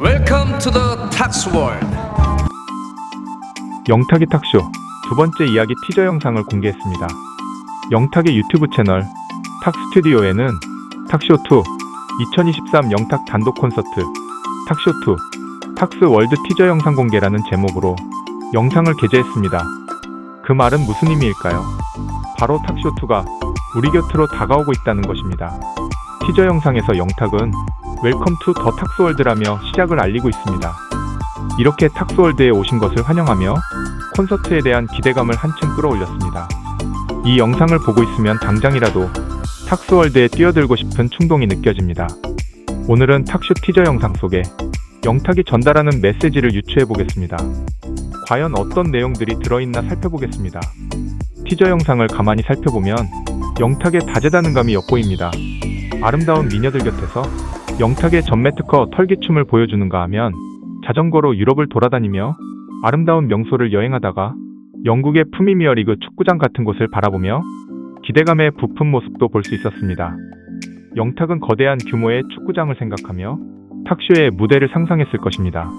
Welcome to. 영탁이 탁쇼 두 번째 이야기 티저 영상을 공개했습니다. 영탁의 유튜브 채널 탁 스튜디오에는 탁쇼2 2023 영탁 단독 콘서트 탁쇼2 탁스 월드 티저 영상 공개라는 제목으로 영상을 게재했습니다. 그 말은 무슨 의미일까요? 바로 탁쇼2가 우리 곁으로 다가오고 있다는 것입니다. 티저 영상에서 영탁은 웰컴 투 더 탁스월드라며 시작을 알리고 있습니다. 이렇게 탁스월드에 오신 것을 환영하며 콘서트에 대한 기대감을 한층 끌어올렸습니다. 이 영상을 보고 있으면 당장이라도 탁스월드에 뛰어들고 싶은 충동이 느껴집니다. 오늘은 탁쇼 티저 영상 속에 영탁이 전달하는 메시지를 유추해 보겠습니다. 과연 어떤 내용들이 들어있나 살펴보겠습니다. 티저 영상을 가만히 살펴보면 영탁의 다재다능감이 엿보입니다. 아름다운 미녀들 곁에서 영탁의 전매 특허 털기춤을 보여주는가 하면 자전거로 유럽을 돌아다니며 아름다운 명소를 여행하다가 영국의 프리미어리그 축구장 같은 곳을 바라보며 기대감에 부푼 모습도 볼 수 있었습니다. 영탁은 거대한 규모의 축구장을 생각하며 탁쇼의 무대를 상상했을 것입니다.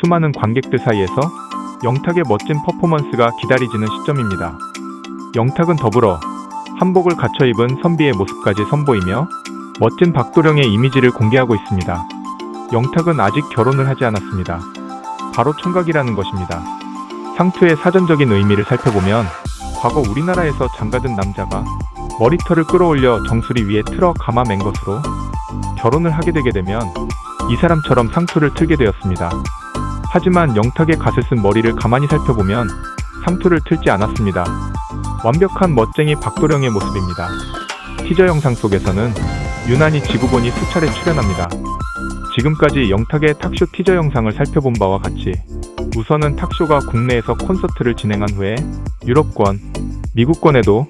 수많은 관객들 사이에서 영탁의 멋진 퍼포먼스가 기다리지는 시점입니다. 영탁은 더불어 한복을 갖춰 입은 선비의 모습까지 선보이며 멋진 박도령의 이미지를 공개하고 있습니다. 영탁은 아직 결혼을 하지 않았습니다. 바로 총각이라는 것입니다. 상투의 사전적인 의미를 살펴보면 과거 우리나라에서 장가든 남자가 머리털을 끌어올려 정수리 위에 틀어 감아 맨 것으로 결혼을 하게 되게 되면 이 사람처럼 상투를 틀게 되었습니다. 하지만 영탁의 갓을 쓴 머리를 가만히 살펴보면 상투를 틀지 않았습니다. 완벽한 멋쟁이 박도령의 모습입니다. 티저 영상 속에서는 유난히 지구본이 수차례 출연합니다. 지금까지 영탁의 탁쇼 티저 영상을 살펴본 바와 같이 우선은 탁쇼가 국내에서 콘서트를 진행한 후에 유럽권, 미국권에도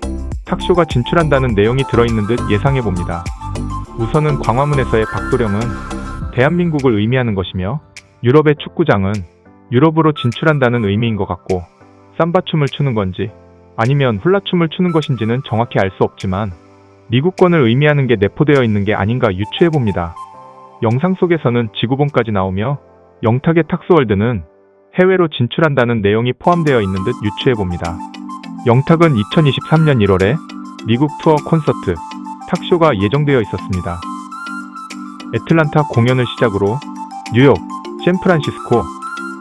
탁쇼가 진출한다는 내용이 들어있는 듯 예상해 봅니다. 우선은 광화문에서의 박도령은 대한민국을 의미하는 것이며 유럽의 축구장은 유럽으로 진출한다는 의미인 것 같고 삼바춤을 추는 건지 아니면 훌라춤을 추는 것인지는 정확히 알 수 없지만 미국권을 의미하는 게 내포되어 있는 게 아닌가 유추해 봅니다. 영상 속에서는 지구본까지 나오며 영탁의 탁스월드는 해외로 진출한다는 내용이 포함되어 있는 듯 유추해 봅니다. 영탁은 2023년 1월에 미국 투어 콘서트 탁쇼가 예정되어 있었습니다. 애틀란타 공연을 시작으로 뉴욕, 샌프란시스코,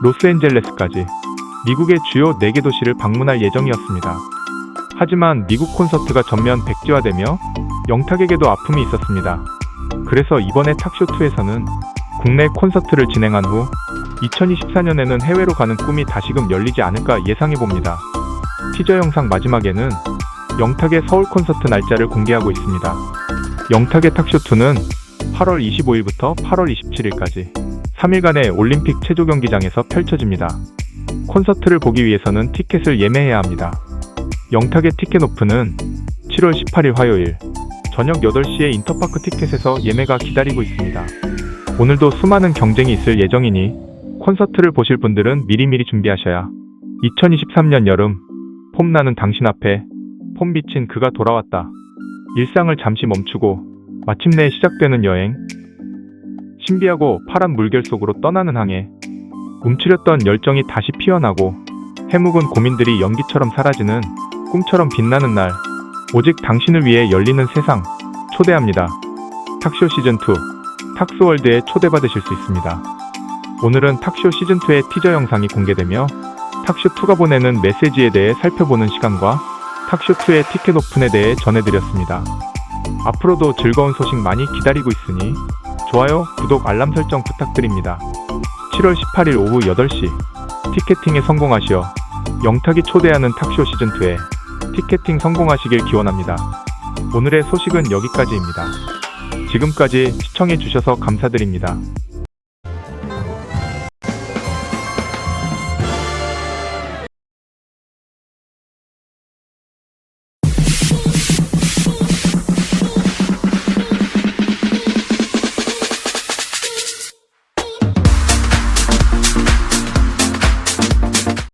로스앤젤레스까지 미국의 주요 4개 도시를 방문할 예정이었습니다. 하지만 미국 콘서트가 전면 백지화되며 영탁에게도 아픔이 있었습니다. 그래서 이번에 탁쇼2에서는 국내 콘서트를 진행한 후 2024년에는 해외로 가는 꿈이 다시금 열리지 않을까 예상해 봅니다. 티저 영상 마지막에는 영탁의 서울 콘서트 날짜를 공개하고 있습니다. 영탁의 탁쇼2는 8월 25일부터 8월 27일까지 3일간의 올림픽 체조 경기장에서 펼쳐집니다. 콘서트를 보기 위해서는 티켓을 예매해야 합니다. 영탁의 티켓 오픈은 7월 18일 화요일 저녁 8시에 인터파크 티켓에서 예매가 기다리고 있습니다. 오늘도 수많은 경쟁이 있을 예정이니 콘서트를 보실 분들은 미리미리 준비하셔야 2023년 여름 폼나는 당신 앞에 폼 비친 그가 돌아왔다. 일상을 잠시 멈추고 마침내 시작되는 여행. 신비하고 파란 물결 속으로 떠나는 항해. 움츠렸던 열정이 다시 피어나고 해묵은 고민들이 연기처럼 사라지는 꿈처럼 빛나는 날. 오직 당신을 위해 열리는 세상. 초대합니다. 탁쇼 시즌2. 탁스월드에 초대받으실 수 있습니다. 오늘은 탁쇼 시즌2의 티저 영상이 공개되며 탁쇼2가 보내는 메시지에 대해 살펴보는 시간과 탁쇼2의 티켓 오픈에 대해 전해드렸습니다. 앞으로도 즐거운 소식 많이 기다리고 있으니 좋아요, 구독, 알람 설정 부탁드립니다. 7월 18일 오후 8시 티켓팅에 성공하시어 영탁이 초대하는 탁쇼 시즌2에 티켓팅 성공하시길 기원합니다. 오늘의 소식은 여기까지입니다. 지금까지 시청해주셔서 감사드립니다.